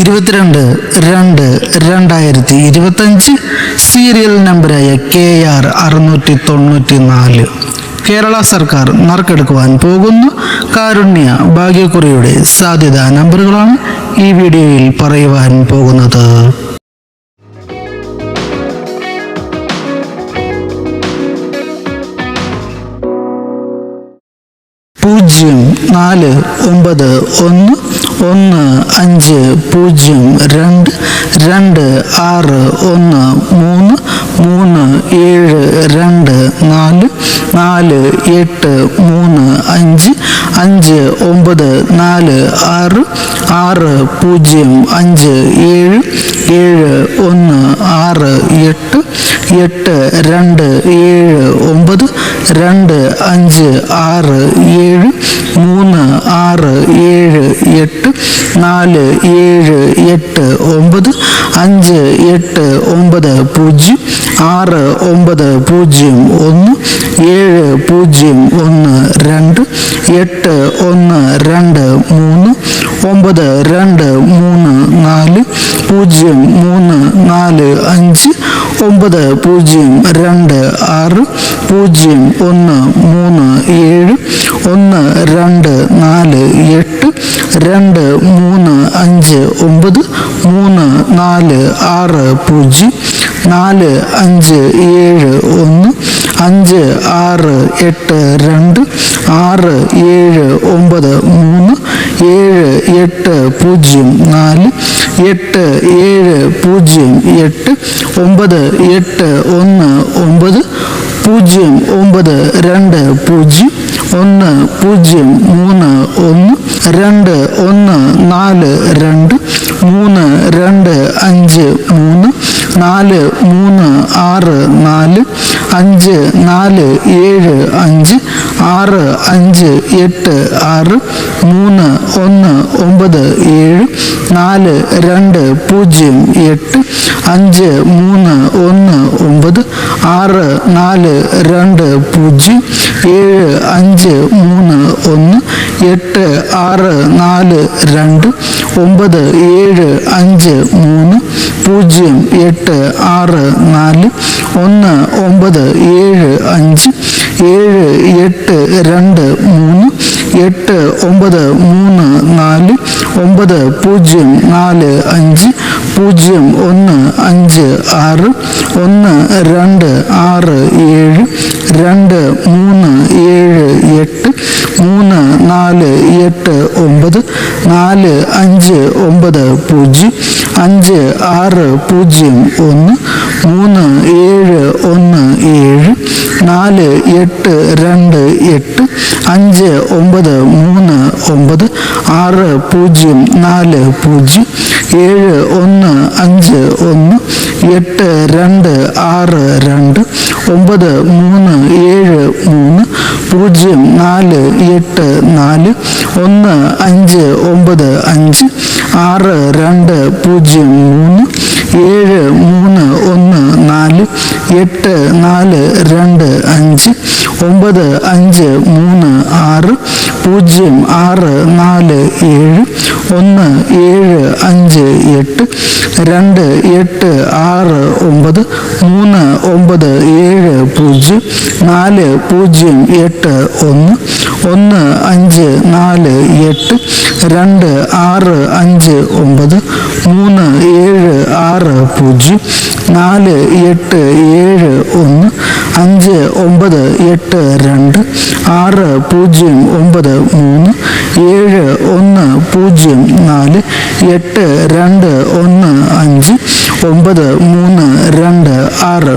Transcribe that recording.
ഇരുപത്തിരണ്ട് രണ്ട് രണ്ടായിരത്തി ഇരുപത്തഞ്ച് സീരിയൽ നമ്പറായ കെ ആർ അറുന്നൂറ്റി തൊണ്ണൂറ്റി നാല് കേരള സർക്കാർ നറുക്കെടുക്കുവാൻ പോകുന്നു. കാരുണ്യ ഭാഗ്യക്കുറിയുടെ സാധ്യതാ നമ്പറുകളാണ് ഈ വീഡിയോയിൽ പറയുവാൻ പോകുന്നത്. പൂജ്യം നാല് ഒമ്പത് ഒന്ന് ഒന്ന് അഞ്ച് പൂജ്യം രണ്ട് രണ്ട് ആറ് ഒന്ന് മൂന്ന് മൂന്ന് ഏഴ് രണ്ട് നാല് നാല് എട്ട് മൂന്ന് അഞ്ച് അഞ്ച് ഒമ്പത് നാല് ആറ് ആറ് പൂജ്യം അഞ്ച് ഏഴ് ഏഴ് ഒന്ന് ആറ് എട്ട് എട്ട് രണ്ട് ഏഴ് ഒമ്പത് രണ്ട് അഞ്ച് ആറ് ഏഴ് മൂന്ന് ആറ് ഏഴ് എട്ട് നാല് ഏഴ് എട്ട് ഒമ്പത് അഞ്ച് എട്ട് ഒമ്പത് പൂജ്യം ആറ് ഒമ്പത് പൂജ്യം ഒന്ന് ഏഴ് പൂജ്യം ഒന്ന് രണ്ട് എട്ട് ഒന്ന് രണ്ട് മൂന്ന് ഒമ്പത് രണ്ട് മൂന്ന് നാല് പൂജ്യം മൂന്ന് നാല് അഞ്ച് ഒമ്പത് പൂജ്യം രണ്ട് ആറ് പൂജ്യം ഒന്ന് മൂന്ന് ഏഴ് ഒന്ന് രണ്ട് നാല് എട്ട് രണ്ട് മൂന്ന് അഞ്ച് ഒമ്പത് മൂന്ന് നാല് ആറ് പൂജ്യം നാല് അഞ്ച് ഏഴ് ഒന്ന് അഞ്ച് ആറ് എട്ട് രണ്ട് ആറ് ഏഴ് ഒമ്പത് മൂന്ന് ഏഴ് എട്ട് പൂജ്യം നാല് എട്ട് ഏഴ് പൂജ്യം എട്ട് ഒമ്പത് എട്ട് ഒന്ന് ഒമ്പത് പൂജ്യം ഒമ്പത് രണ്ട് പൂജ്യം ഒന്ന് പൂജ്യം മൂന്ന് ഒന്ന് രണ്ട് ഒന്ന് നാല് രണ്ട് മൂന്ന് രണ്ട് അഞ്ച് മൂന്ന് നാല് മൂന്ന് ആറ് നാല് അഞ്ച് നാല് ഏഴ് അഞ്ച് ആറ് അഞ്ച് എട്ട് ആറ് മൂന്ന് ഒന്ന് ഒമ്പത് ഏഴ് നാല് രണ്ട് പൂജ്യം എട്ട് അഞ്ച് മൂന്ന് ഒന്ന് ഒമ്പത് ആറ് നാല് രണ്ട് പൂജ്യം ഏഴ് അഞ്ച് മൂന്ന് ഒന്ന് എട്ട് ആറ് നാല് രണ്ട് ഒമ്പത് ഏഴ് അഞ്ച് മൂന്ന് പൂജ്യം എട്ട് ആറ് നാല് ഒന്ന് ഒമ്പത് ഏഴ് അഞ്ച് ഏഴ് എട്ട് രണ്ട് മൂന്ന് എട്ട് ഒമ്പത് മൂന്ന് നാല് ഒമ്പത് പൂജ്യം നാല് അഞ്ച് പൂജ്യം ഒന്ന് അഞ്ച് ആറ് ഒന്ന് രണ്ട് ആറ് ഏഴ് രണ്ട് മൂന്ന് ഏഴ് എട്ട് മൂന്ന് നാല് എട്ട് ഒമ്പത് നാല് അഞ്ച് ഒമ്പത് പൂജ്യം അഞ്ച് ആറ് പൂജ്യം ഒന്ന് മൂന്ന് ഏഴ് ഒന്ന് ഏഴ് നാല് എട്ട് രണ്ട് എട്ട് അഞ്ച് ഒമ്പത് മൂന്ന് ഒമ്പത് ആറ് പൂജ്യം നാല് പൂജ്യം ഏഴ് ഒന്ന് അഞ്ച് ഒന്ന് എട്ട് രണ്ട് ആറ് രണ്ട് ഒമ്പത് മൂന്ന് ഏഴ് മൂന്ന് പൂജ്യം നാല് എട്ട് നാല് ഒന്ന് അഞ്ച് ഒമ്പത് അഞ്ച് ആറ് രണ്ട് പൂജ്യം മൂന്ന് ഏഴ് എട്ട് നാല് രണ്ട് അഞ്ച് ഒമ്പത് അഞ്ച് മൂന്ന് ആറ് പൂജ്യം ആറ് നാല് ഏഴ് ഒന്ന് ഏഴ് അഞ്ച് എട്ട് രണ്ട് എട്ട് ആറ് ഒമ്പത് മൂന്ന് ഒമ്പത് ഏഴ് പൂജ്യം നാല് പൂജ്യം എട്ട് ഒന്ന് ഒന്ന് അഞ്ച് നാല് എട്ട് രണ്ട് ആറ് അഞ്ച് ഒമ്പത് മൂന്ന് ഏഴ് ആറ് പൂജ്യം നാല് എട്ട് ഏഴ് ഒന്ന് അഞ്ച് ഒമ്പത് എട്ട് രണ്ട് ആറ് പൂജ്യം ഒമ്പത് മൂന്ന് ഏഴ് ഒന്ന് പൂജ്യം നാല് എട്ട് രണ്ട് ഒന്ന് അഞ്ച് ഒമ്പത് മൂന്ന് രണ്ട് ആറ്